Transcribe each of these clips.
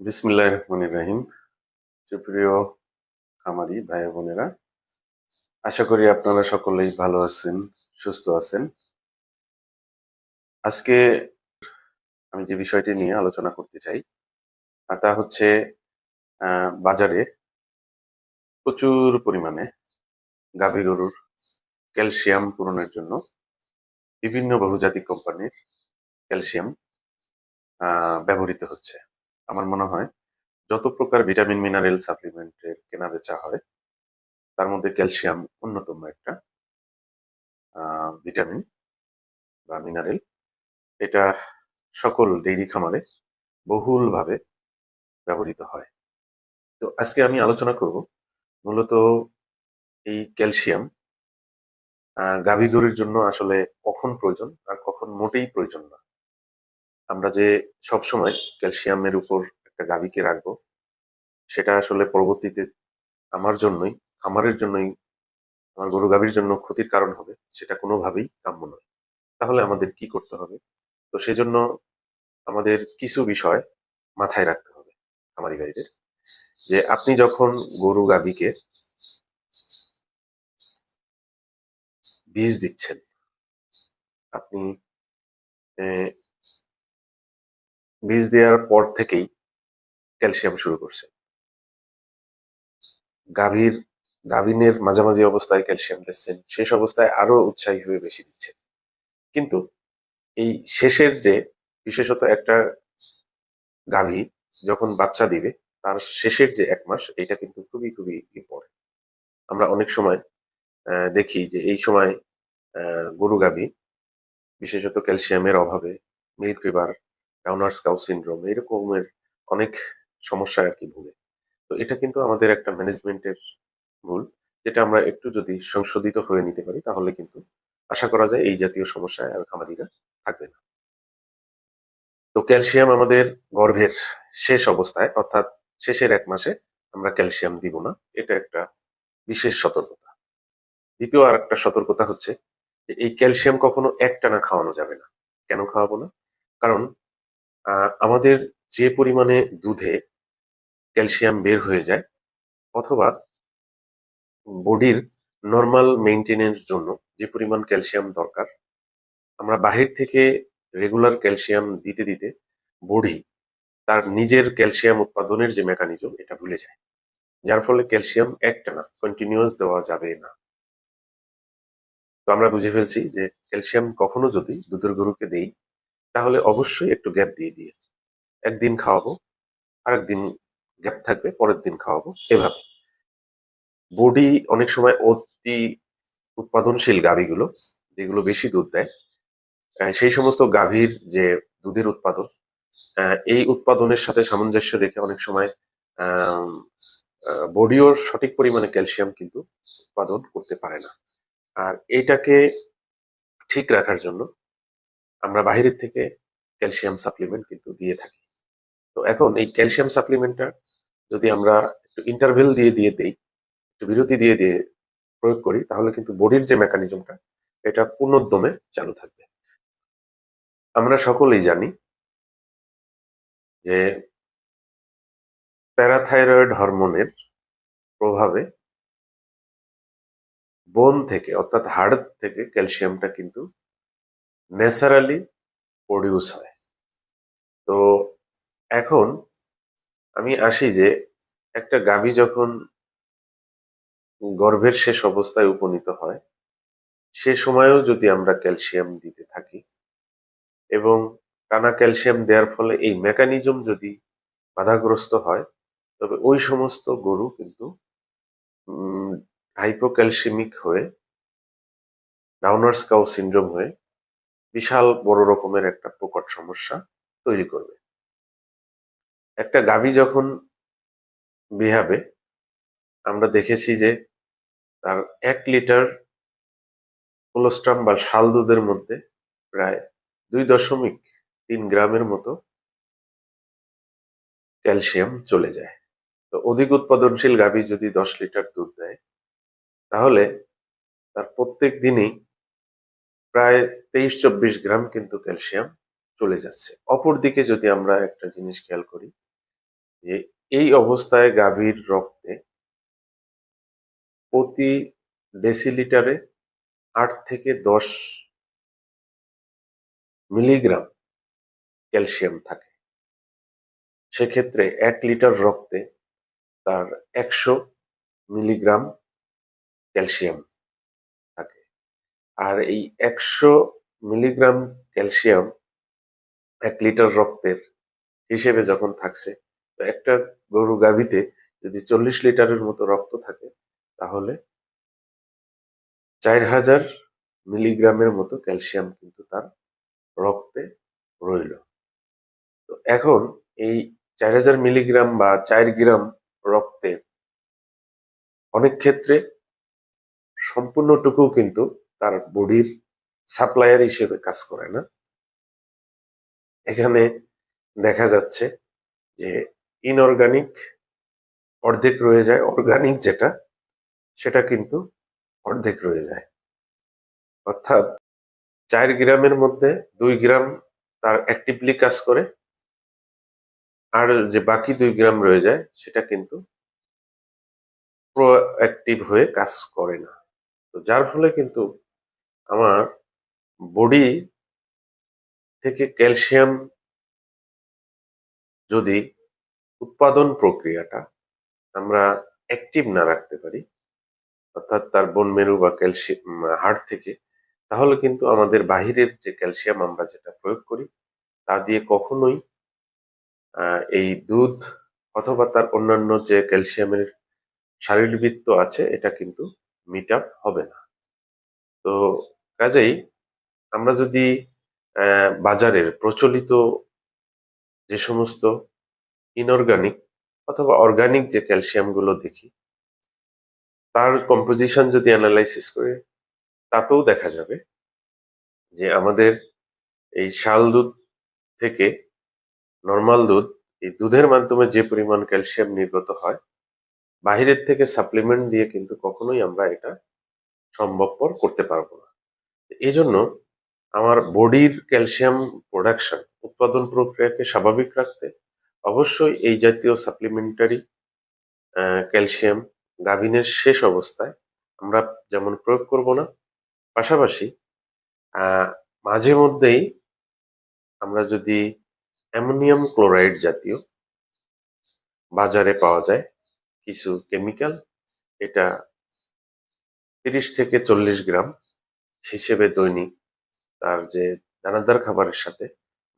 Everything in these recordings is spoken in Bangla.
বিসমিল্লাহ রহমান রাহিম। সুপ্রিয় খামারি ভাই বোনেরা, আশা করি আপনারা সকলেই ভালো আছেন, সুস্থ আছেন। আজকে আমি যে বিষয়টি নিয়ে আলোচনা করতে চাই, আর তা হচ্ছে বাজারে প্রচুর পরিমাণে গাভী গরুর ক্যালসিয়াম পূরণের জন্য বিভিন্ন বহুজাতিক কোম্পানির ক্যালসিয়াম ব্যবহৃত হচ্ছে। আমার মনে হয়, যত প্রকার ভিটামিন, মিনারেল সাপ্লিমেন্টের কেনা বেচা হয়, তার মধ্যে ক্যালসিয়াম অন্যতম একটা ভিটামিন বা মিনারেল। এটা সকল ডেইরি খামারে বহুলভাবে ব্যবহৃত হয়। তো আজকে আমি আলোচনা করব মূলত এই ক্যালসিয়াম গাভী গরুর জন্য আসলে কখন প্রয়োজন আর কখন মোটেই প্রয়োজন না। আমরা যে সবসময় ক্যালসিয়ামের উপর একটা গাভীকে রাখব, সেটা আসলে পরবর্তীতে আমার জন্যই, খামারের জন্যই, আমার গরু গাভীর জন্য ক্ষতির কারণ হবে, সেটা কোনোভাবেই কাম্য নয়। তাহলে আমাদের কি করতে হবে? তো সেজন্য আমাদের কিছু বিষয় মাথায় রাখতে হবে খামারি ভাইদের, যে আপনি যখন গরু গাভীকে বীজ দিচ্ছেন, আপনি বীজ দেওয়ার পর থেকেই ক্যালসিয়াম শুরু করছে। গাভীর, গাভিনের মাঝামাঝি অবস্থায় ক্যালসিয়াম দিচ্ছেন, শেষ অবস্থায় আরও উৎসাহী হয়ে বেশি দিচ্ছে কিন্তু এই শেষের যে বিশেষত একটা গাভী যখন বাচ্চা দিবে, তার শেষের যে এক মাস, এটা কিন্তু খুবই খুবই ইম্পর্টেন্ট আমরা অনেক সময় দেখি যে এই সময় গরু গাভী বিশেষত ক্যালসিয়ামের অভাবে milk fever downers cow syndrome এরকমের অনেক সমস্যায় আর কি ভুগে। তো এটা কিন্তু আমাদের একটা ম্যানেজমেন্টের ভুল, যেটা আমরা একটু যদি সংশোধিত হয়ে নিতে পারি, তাহলে কিন্তু আশা করা যায় এই জাতীয় সমস্যায় আর খামারিরা থাকবে না। তো ক্যালসিয়াম আমাদের গর্ভের শেষ অবস্থায়, অর্থাৎ শেষের এক মাসে আমরা ক্যালসিয়াম দিব না, এটা একটা বিশেষ সতর্কতা। দ্বিতীয় আর একটা সতর্কতা হচ্ছে যে এই ক্যালসিয়াম কখনো একটানা খাওয়ানো যাবে না। কেন খাওয়াবো না? কারণ আমাদের যে পরিমাণে দুধে ক্যালসিয়াম বের হয়ে যায় অথবা বডির নর্মাল মেনটেনেন্স জন্য যে পরিমাণ ক্যালসিয়াম দরকার, আমরা বাহির থেকে রেগুলার ক্যালসিয়াম দিতে দিতে বডি তার নিজের ক্যালসিয়াম উৎপাদনের যে মেকানিজম, এটা ভুলে যায়। যার ফলে ক্যালসিয়াম একটানা কন্টিনিউয়াস দেওয়া যাবে না। তো আমরা বুঝে ফেলছি যে ক্যালসিয়াম কখনো যদি দুধের গরুকে দেই তাহলে অবশ্যই একটু গ্যাপ দিয়ে দিয়ে। একদিন খাওয়াবো, আরেকদিন গ্যাপ থাকবে, পরের দিন খাওয়াবো, এভাবে। বডি অনেক সময় অতি উৎপাদনশীল গাভীগুলো, যেগুলো বেশি দুধ দেয় সেই সমস্ত গাভীর যে দুধের উৎপাদন এই উৎপাদনের সাথে সামঞ্জস্য রেখে অনেক সময় বডিও সঠিক পরিমাণে ক্যালসিয়াম কিন্তু উৎপাদন করতে পারে না। আর এটাকে ঠিক রাখার জন্য আমরা বাহিরের থেকে ক্যালসিয়াম সাপ্লিমেন্ট কিন্তু দিয়ে থাকি। তো এখন এই ক্যালসিয়াম সাপ্লিমেন্টটা যদি আমরা একটু ইন্টারভেল দিয়ে দিয়ে দেই, একটু বিরতি দিয়ে দিয়ে প্রয়োগ করি, তাহলে কিন্তু বডির যে মেকানিজমটা, এটা পূর্ণোদ্যমে চালু থাকবে। আমরা সকলেই জানি যে প্যারাথাইরয়েড হরমোনের প্রভাবে বোন থেকে, অর্থাৎ হাড় থেকে ক্যালসিয়ামটা কিন্তু ন্যাচারালি প্রডিউস হয়। তো এখন আমি আসি যে একটা গাভী যখন গর্ভের শেষ অবস্থায় উপনীত হয়, সে সময়েও যদি আমরা ক্যালসিয়াম দিতে থাকি এবং টানা ক্যালসিয়াম দেওয়ার ফলে এই মেকানিজম যদি বাধাগ্রস্ত হয়, তবে ওই সমস্ত গরু কিন্তু হাইপোক্যালসিমিক হয়ে ডাউনার্স কাউ সিন্ড্রোম হয়ে বিশাল বড় রকমের একটা প্রকট সমস্যা তৈরি করবে। একটা গাভী যখন বিহাবে, আমরা দেখেছি যে তার এক লিটার কোলোস্ট্রাম বা শাল দুধের মধ্যে প্রায় দুই দশমিক তিন গ্রামের মতো ক্যালসিয়াম চলে যায়। তো অধিক উৎপাদনশীল গাভী যদি দশ লিটার দুধ দেয়, তাহলে তার প্রত্যেক দিনই প্রায় তেইশ চব্বিশ গ্রাম কিন্তু ক্যালসিয়াম চলে যাচ্ছে। অপরদিকে যদি আমরা একটা জিনিস খেয়াল করি, যে এই অবস্থায় গাভীর রক্তে প্রতি ডেসিলিটারে আট থেকে দশ মিলিগ্রাম ক্যালসিয়াম থাকে। সেক্ষেত্রে এক লিটার রক্তে তার একশো মিলিগ্রাম ক্যালসিয়াম আর এই একশো মিলিগ্রাম ক্যালসিয়াম এক লিটার রক্তের হিসেবে যখন থাকছে, তো একটা গরু গাভীতে যদি চল্লিশ লিটারের মতো রক্ত থাকে, তাহলে চার হাজার মিলিগ্রামের মতো ক্যালসিয়াম কিন্তু তার রক্তে রইল। তো এখন এই চার হাজার মিলিগ্রাম বা চার গ্রাম রক্তে অনেক ক্ষেত্রে সম্পূর্ণটুকু কিন্তু তার বডির সাপ্লায়ার হিসেবে কাজ করে না। এখানে দেখা যাচ্ছে যে ইনঅর্গানিক অর্ধেক রয়ে যায় অর্গানিক যেটা, সেটা কিন্তু অর্ধেক রয়ে যায়। অর্থাৎ চার গ্রামের মধ্যে দুই গ্রাম তার অ্যাক্টিভলি কাজ করে, আর যে বাকি দুই গ্রাম রয়ে যায়, সেটা কিন্তু প্রোঅ্যাক্টিভ হয়ে কাজ করে না। তো যার ফলে কিন্তু আমার বডি থেকে ক্যালসিয়াম যদি উৎপাদন প্রক্রিয়াটা আমরা অ্যাক্টিভ না রাখতে পারি, অর্থাৎ তার বন মেরু বা ক্যালসিয়াম হাড় থেকে, তাহলে কিন্তু আমাদের বাহিরের যে ক্যালসিয়াম আমরা যেটা প্রয়োগ করি, তা দিয়ে কখনোই এই দুধ অথবা তার অন্যান্য যে ক্যালসিয়ামের শারীরবৃত্ত আছে, এটা কিন্তু মিট আপ হবে না। তো কাজেই আমরা যদি বাজারের প্রচলিত যে সমস্ত ইনঅর্গানিক অথবা অর্গানিক যে ক্যালসিয়ামগুলো দেখি, তার কম্পোজিশন যদি অ্যানালাইসিস করে, তাতেও দেখা যাবে যে আমাদের এই শাল দুধ থেকে নর্মাল দুধ, এই দুধের মাধ্যমে যে পরিমাণ ক্যালসিয়াম নির্গত হয়, বাহিরের থেকে সাপ্লিমেন্ট দিয়ে কিন্তু কখনোই আমরা এটা সম্ভবপর করতে পারব না। এই জন্য আমার বডির ক্যালসিয়াম প্রোডাকশন উৎপাদন প্রক্রিয়াকে স্বাভাবিক রাখতে অবশ্যই এই জাতীয় সাপ্লিমেন্টারি ক্যালসিয়াম গাভিনের শেষ অবস্থায় আমরা যেমন প্রয়োগ করব না, পাশাপাশি মাঝে মধ্যেই আমরা যদি অ্যামোনিয়াম ক্লোরাইড জাতীয় বাজারে পাওয়া যায় কিছু কেমিক্যাল এটা তিরিশ থেকে চল্লিশ গ্রাম হিসেবে দৈনিক তার যে দানাদার খাবারের সাথে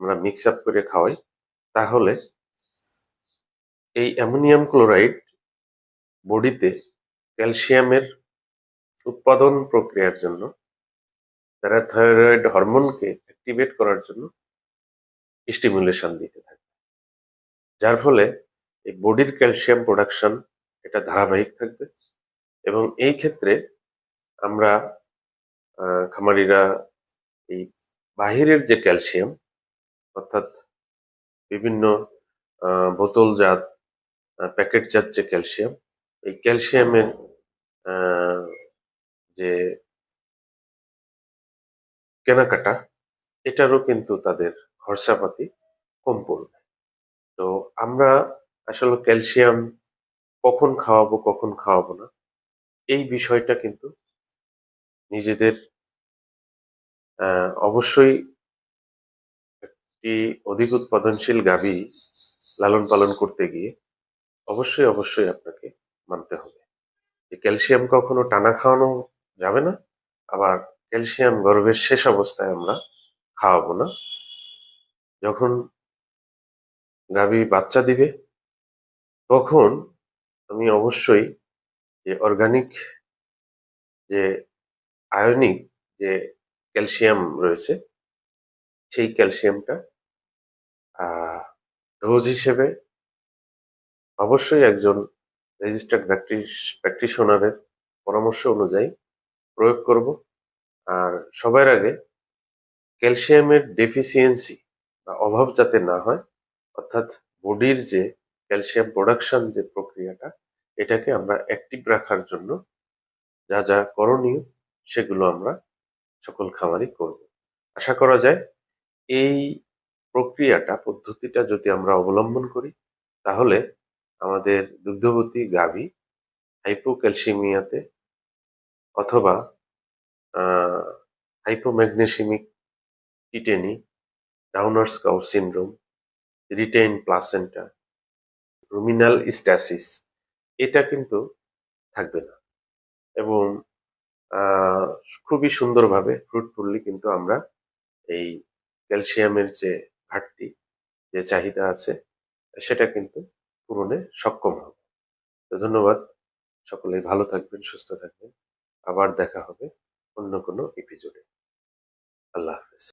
আমরা মিক্স আপ করে খাওয়াই, তাহলে এই অ্যামোনিয়াম ক্লোরাইড বডিতে ক্যালসিয়ামের উৎপাদন প্রক্রিয়ার জন্য প্যারাথাইরয়েড হরমোনকে অ্যাক্টিভেট করার জন্য স্টিমুলেশন দিতে থাকে। যার ফলে এই বডির ক্যালসিয়াম প্রোডাকশন এটা ধারাবাহিক থাকবে এবং এই ক্ষেত্রে আমরা খামারিরা এই বাহিরের যে ক্যালসিয়াম, অর্থাৎ বিভিন্ন বোতলজাত প্যাকেটজাত যে ক্যালসিয়াম, এই ক্যালসিয়ামের যে কেনাকাটা, এটারও কিন্তু তাদের খরচাপাতি কম পড়বে। তো আমরা আসলে ক্যালসিয়াম কখন খাওয়াবো কখন খাওয়াবো না, এই বিষয়টা কিন্তু নিজেদের অবশ্যই একটি অধিক উৎপাদনশীল গাভী লালন পালন করতে গিয়ে অবশ্যই অবশ্যই আপনাকে মানতে হবে। যে ক্যালসিয়াম কখনো টানা খাওয়ানো যাবে না, আবার ক্যালসিয়াম গর্ভের শেষ অবস্থায় আমরা খাওয়াবো না। যখন গাভী বাচ্চা দিবে, তখন আমি অবশ্যই যে অর্গানিক যে আয়নিক যে ক্যালসিয়াম রয়েছে, সেই ক্যালসিয়ামটা ডোজ হিসেবে অবশ্যই একজন রেজিস্টার্ড প্র্যাকটিশনারের পরামর্শ অনুযায়ী প্রয়োগ করব। আর সবার আগে ক্যালসিয়ামের ডেফিসিয়েন্সি বা অভাব যাতে না হয়, অর্থাৎ বডির যে ক্যালসিয়াম প্রোডাকশন যে প্রক্রিয়াটা, এটাকে আমরা অ্যাক্টিভ রাখার জন্য যা যা করণীয় সেগুলো আমরা সকল খামারই করব। আশা করা যায় এই প্রক্রিয়াটা, পদ্ধতিটা যদি আমরা অবলম্বন করি, তাহলে আমাদের দুগ্ধবতী গাভী হাইপোক্যালসিমিয়াতে অথবা hypomagnesemic tetany downers cow syndrome, retain placenta, ruminal stasis, এটা কিন্তু থাকবে না। এবং খুবই সুন্দরভাবে ফ্রুটফুল্লি কিন্তু আমরা এই ক্যালসিয়ামের যে ঘাটতি, যে চাহিদা আছে, সেটা কিন্তু পূরণে সক্ষম হবে। তো ধন্যবাদ। সকলেই ভালো থাকবেন, সুস্থ থাকবেন। আবার দেখা হবে অন্য কোনো এপিসোডে আল্লাহ হাফেজ।